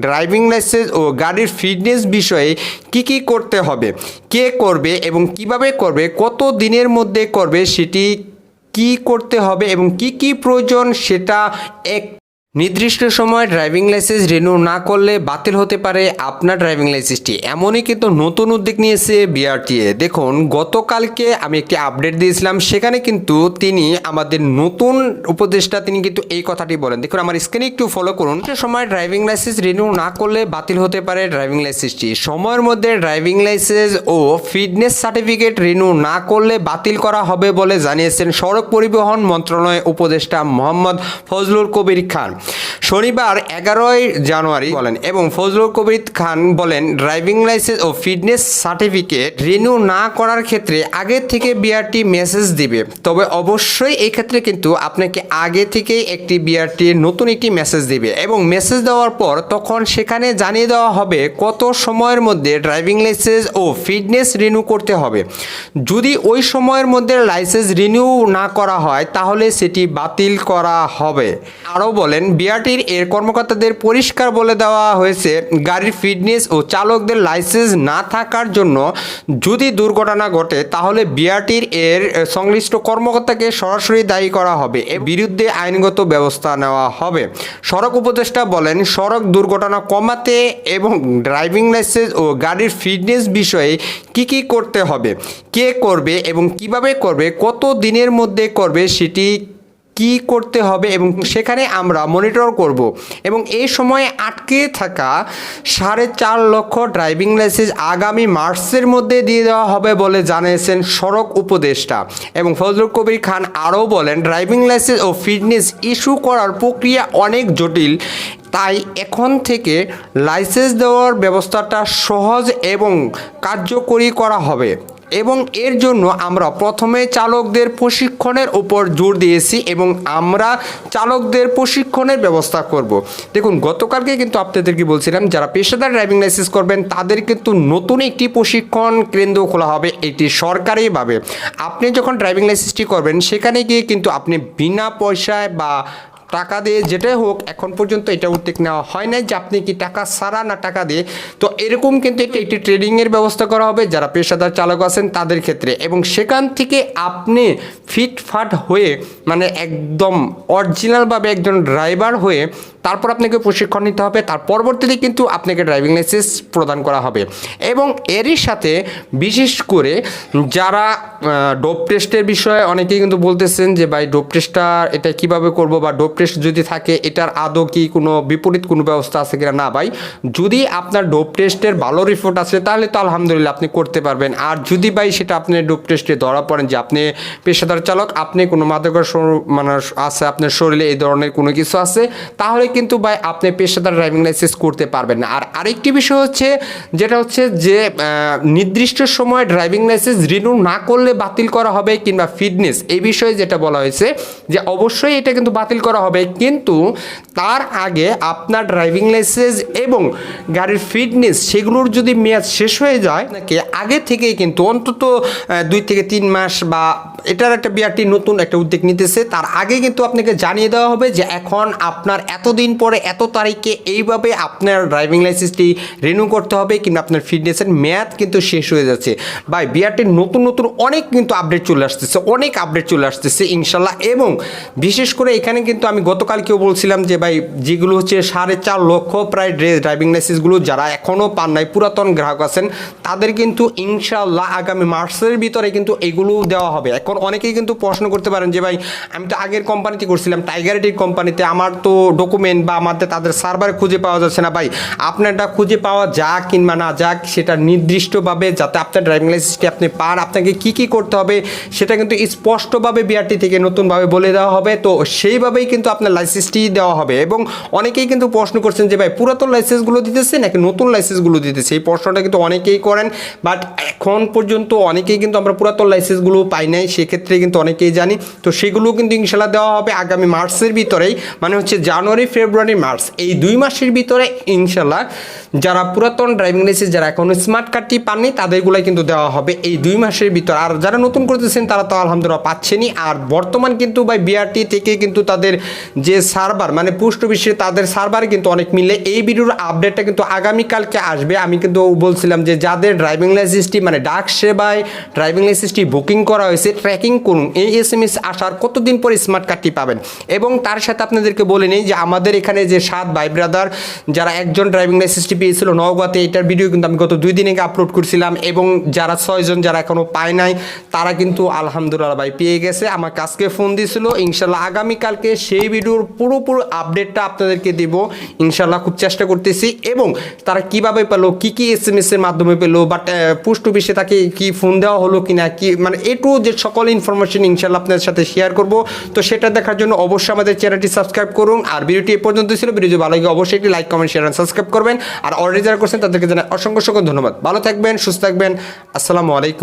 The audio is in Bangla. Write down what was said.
ড্রাইভিং লাইসেন্স ও গাড়ির ফিটনেস বিষয়ে কি কি করতে হবে, কে করবে এবং কীভাবে করবে, কত দিনের মধ্যে করবে, সেটি কি করতে হবে এবং কি কি প্রয়োজন সেটা এক নির্দিষ্ট সময় ড্রাইভিং লাইসেন্স রিনিউ না করলে বাতিল হতে পারে আপনার ড্রাইভিং লাইসেন্সটি। এমনই কিন্তু নতুন উদ্যোগ নিয়েছে বিআরটিএ। দেখুন, গতকালকে আমি একটি আপডেট দিয়েছিলাম, সেখানে কিন্তু তিনি আমাদের নতুন উপদেষ্টা তিনি কিন্তু এই কথাটি বলেন। দেখুন, আমার স্ক্রিনে একটু ফলো করুন। সময় ড্রাইভিং লাইসেন্স রিনিউ না করলে বাতিল হতে পারে ড্রাইভিং লাইসেন্সটি। সময়ের মধ্যে ড্রাইভিং লাইসেন্স ও ফিটনেস সার্টিফিকেট রিনিউ না করলে বাতিল করা হবে বলে জানিয়েছেন সড়ক পরিবহন মন্ত্রণালয়ের উপদেষ্টা মোহাম্মদ ফজলুল কবির খান। শনিবার এগারোই জানুয়ারি বলেন এবং ফজলুল কবির খান বলেন ড্রাইভিং লাইসেন্স ও ফিটনেস সার্টিফিকেট রিনিউ না করার ক্ষেত্রে আগে থেকে বিআরটি মেসেজ দিবে। তবে অবশ্যই এই ক্ষেত্রে কিন্তু আপনাকে আগে থেকেই একটি বিআরটি নতুন একটি মেসেজ দিবে এবং মেসেজ দেওয়ার পর তখন সেখানে জানিয়ে দেওয়া হবে কত সময়ের মধ্যে ড্রাইভিং লাইসেন্স ও ফিটনেস রিনিউ করতে হবে। যদি ওই সময়ের মধ্যে লাইসেন্স রিনিউ না করা হয়, তাহলে সেটি বাতিল করা হবে। আরও বলেন বিআরটির এর কর্মকর্তাদের পরিষ্কার বলে দেওয়া হয়েছে, গাড়ির ফিটনেস ও চালকদের লাইসেন্স না থাকার জন্য যদি দুর্ঘটনা ঘটে, তাহলে বিআরটির এর সংশ্লিষ্ট কর্মকর্তাকে সরাসরি দায়ী করা হবে। এর বিরুদ্ধে আইনগত ব্যবস্থা নেওয়া হবে। সড়ক উপদেষ্টা বলেন, সড়ক দুর্ঘটনা কমাতে এবং ড্রাইভিং লাইসেন্স ও গাড়ির ফিটনেস বিষয়ে কি কি করতে হবে, কে করবে এবং কীভাবে করবে, কত দিনের মধ্যে করবে, সেটি কি করতে হবে এবং সেখানে আমরা মনিটর করব। এবং এই সময়ে আটকে থাকা সাড়ে চার লক্ষ ড্রাইভিং লাইসেন্স আগামী মার্চের মধ্যে দিয়ে দেওয়া হবে বলে জানিয়েছেন সড়ক উপদেষ্টা। এবং ফজলুল কবির খান আরও বলেন ড্রাইভিং লাইসেন্স ও ফিটনেস ইস্যু করার প্রক্রিয়া অনেক জটিল, তাই এখন থেকে লাইসেন্স দেওয়ার ব্যবস্থাটা সহজ এবং কার্যকরী করা হবে। এবং এর জন্য আমরা প্রথমে চালকদের প্রশিক্ষণের উপর জোর দিয়েছি এবং আমরা চালকদের প্রশিক্ষণের ব্যবস্থা করব। দেখুন, গতকালকে কিন্তু আপনাদেরকে বলছিলাম, যারা পেশাদার ড্রাইভিং লাইসেন্স করবেন, তাদের কিন্তু নতুন একটি প্রশিক্ষণ কেন্দ্র খোলা হবে এটি সরকারিভাবে। আপনি যখন ড্রাইভিং লাইসেন্সটি করবেন, সেখানে গিয়ে কিন্তু আপনি বিনা পয়সায় বা টাকা দিয়ে যেটাই হোক, এখন পর্যন্ত এটা উদ্যোগ নেওয়া হয় নাই যে আপনি কি টাকা সারা না টাকা দিয়ে। তো এরকম কিন্তু একটি একটি ট্রেডিংয়ের ব্যবস্থা করা হবে। যারা পেশাদার চালক আছেন তাদের ক্ষেত্রে। এবং সেখান থেকে আপনি ফিটফাট হয়ে মানে একদম অরিজিনালভাবে একজন ড্রাইভার হয়ে তারপর আপনাকে প্রশিক্ষণ নিতে হবে, তার পরবর্তীতে কিন্তু আপনাকে ড্রাইভিং লাইসেন্স প্রদান করা হবে। এবং এরই সাথে বিশেষ করে যারা ডোপ টেস্টের বিষয়ে অনেকেই কিন্তু বলতেছেন যে, ভাই ডোপ টেস্টটা এটা কীভাবে করব? বা ডোপ টেস্ট যদি থাকে, এটার আদৌ কি কোনো বিপরীত কোনো ব্যবস্থা আছে কিনা? না, ভাই, যদি আপনার ডোপ টেস্টের ভালো রিপোর্ট আছে, তাহলে তো আলহামদুলিল্লাহ আপনি করতে পারবেন। আর যদি, ভাই, সেটা আপনি ডোপ টেস্টে ধরা পড়েন যে, আপনি পেশাদার চালক, আপনি কোনো মাদকের মানে আছে, আপনার শরীরে এই ধরনের কোনো কিছু আছে, তাহলে কিন্তু ভাই আপনি পেশাদার ড্রাইভিং লাইসেন্স করতে পারবেন না। আর আরেকটি বিষয় হচ্ছে, যেটা হচ্ছে যে নির্দিষ্ট সময় ড্রাইভিং লাইসেন্স রিনিউ না করলে বাতিল করা হবে কিংবা ফিটনেস এই বিষয়ে যেটা বলা হয়েছে যে অবশ্যই এটা কিন্তু বাতিল করা হবে। কিন্তু তার আগে আপনার ড্রাইভিং লাইসেন্স এবং গাড়ির ফিটনেস সেগুলোর যদি মেয়াদ শেষ হয়ে যায় নাকি আগে থেকেই কিন্তু অন্তত দুই থেকে তিন মাস বা এটার একটা বিআরটি নতুন একটা উদ্যোগ নিতেছে। তার আগে কিন্তু আপনাকে জানিয়ে দেওয়া হবে যে এখন আপনার এতদিন পরে, এত তারিখে এইভাবে আপনার ড্রাইভিং লাইসেন্সটি রিনিউ করতে হবে কিংবা আপনার ফিটনেসের মেয়াদ কিন্তু শেষ হয়ে যাচ্ছে। ভাই বিআরটির নতুন নতুন অনেক কিন্তু আপডেট চলে আসতেছে, অনেক আপডেট চলে আসতেছে ইনশাল্লাহ এবং বিশেষ করে এখানে কিন্তু আমি গতকালকেও বলছিলাম যে, ভাই, যেগুলো হচ্ছে সাড়ে চার লক্ষ প্রায় ড্রেস ড্রাইভিং লাইসেন্সগুলো যারা এখনও পান নাই, পুরাতন গ্রাহক আছেন, তাদের কিন্তু ইনশাল্লাহ আগামী মার্চের ভিতরে কিন্তু এগুলো দেওয়া হবে। এখন অনেকেই কিন্তু প্রশ্ন করতে পারেন যে ভাই, আমি তো আগের কোম্পানিতে করছিলাম টাইগার এডির কোম্পানিতে আমার তো ডকুমেন্ট বা আমাদের, তাদের সার্ভারে খুঁজে পাওয়া যাচ্ছে না। ভাই, আপনারটা খুঁজে পাওয়া যাক কিংবা না যাক, সেটা নির্দিষ্টভাবে যাতে আপনার ড্রাইভিং লাইসেন্সটি আপনি পান, আপনাকে কি কি করতে হবে, সেটা কিন্তু স্পষ্টভাবে বিআরটি থেকে নতুনভাবে বলে দেওয়া হবে। তো সেইভাবেই কিন্তু আপনার লাইসেন্সটি দেওয়া হবে। এবং অনেকেই কিন্তু প্রশ্ন করছেন যে ভাই, পুরাতন লাইসেন্সগুলো দিতেছে নাকি নতুন লাইসেন্সগুলো দিতেছে? এই প্রশ্নটা কিন্তু অনেকেই করেন। বাট এখন পর্যন্ত অনেকেই কিন্তু আমরা পুরাতন লাইসেন্সগুলো পাই নাই সেক্ষেত্রে কিন্তু অনেকেই জানি। তো সেগুলো কিন্তু ইনশাল্লাহ দেওয়া হবে আগামী মার্চের ভিতরেই। মানে হচ্ছে জানুয়ারি, ফেব্রুয়ারি, মার্চ। এই দুই মাসের ভিতরে ইনশাল্লাহ যারা পুরাতন ড্রাইভিং লাইসেন্স যারা এখনও স্মার্ট কার্ডটি পাননি, তাদেরগুলাই কিন্তু দেওয়া হবে এই দুই মাসের ভিতর। আর যারা নতুন করতেছেন, তারা তো আলহামদুলিল্লাহ পাচ্ছেনই। আর বর্তমান কিন্তু ভাই বিআরটি থেকে কিন্তু তাদের যে সার্ভার মানে পুষ্ট বিশ্বে তাদের সার্ভারে কিন্তু অনেক মিলে। এই ভিডিওর আপডেটটা কিন্তু আগামীকালকে আসবে। আমি কিন্তু বলছিলাম যে যাদের ড্রাইভিং লাইসেন্সটি মানে ডাক সেবায় ড্রাইভিং লাইসেন্সটি বুকিং করা হয়েছে ট্র্যাকিং করুন। এই এস এম এস আসার কতদিন পরে স্মার্ট কার্ডটি পাবেন? এবং তার সাথে আপনাদেরকে বলে নিই যে আমাদের এখানে যে সাত ভাই ব্রাদার যারা একজন ড্রাইভিং লাইসেন্সটি পেয়েছিল নওগাঁতে, এটার ভিডিও কিন্তু আমি গত দুই দিন আগে আপলোড করছিলাম এবং যারা ছয়জন যারা এখনও পায় নাই, তারা কিন্তু আলহামদুলিল্লাহ ভাই পেয়ে গেছে। আমার কাছকে ফোন দিয়েছিল ইনশাল্লাহ আগামীকালকে সেই ভিডিওর পুরোপুরো আপডেটটা আপনাদেরকে দেব। ইনশাল্লাহ খুব চেষ্টা করতেছি এবং তারা কীভাবে পেল, কি কি এস এম এর মাধ্যমে পেল বাট পোস্ট অফিসে তাকে কি ফোন দেওয়া হলো কিনা, কি মানে এটু যে সকল ইনফরমেশন ইনশাল্লাহ আপনাদের সাথে শেয়ার করব। তো সেটা দেখার জন্য অবশ্যই আমাদের চ্যানেলটি সাবস্ক্রাইব করুন। আর ভিডিওটি এ পর্যন্ত ছিল ভিডিও ভালো লাগে অবশ্যই একটি লাইক কমেন্ট শেয়ার সাবস্ক্রাইব করবেন। আর অলরেডি যারা করছেন তাদেরকে জানাই অসংখ্য অসংখ্য ধন্যবাদ। ভালো থাকবেন, সুস্থ থাকবেন। আসসালামু আলাইকুম।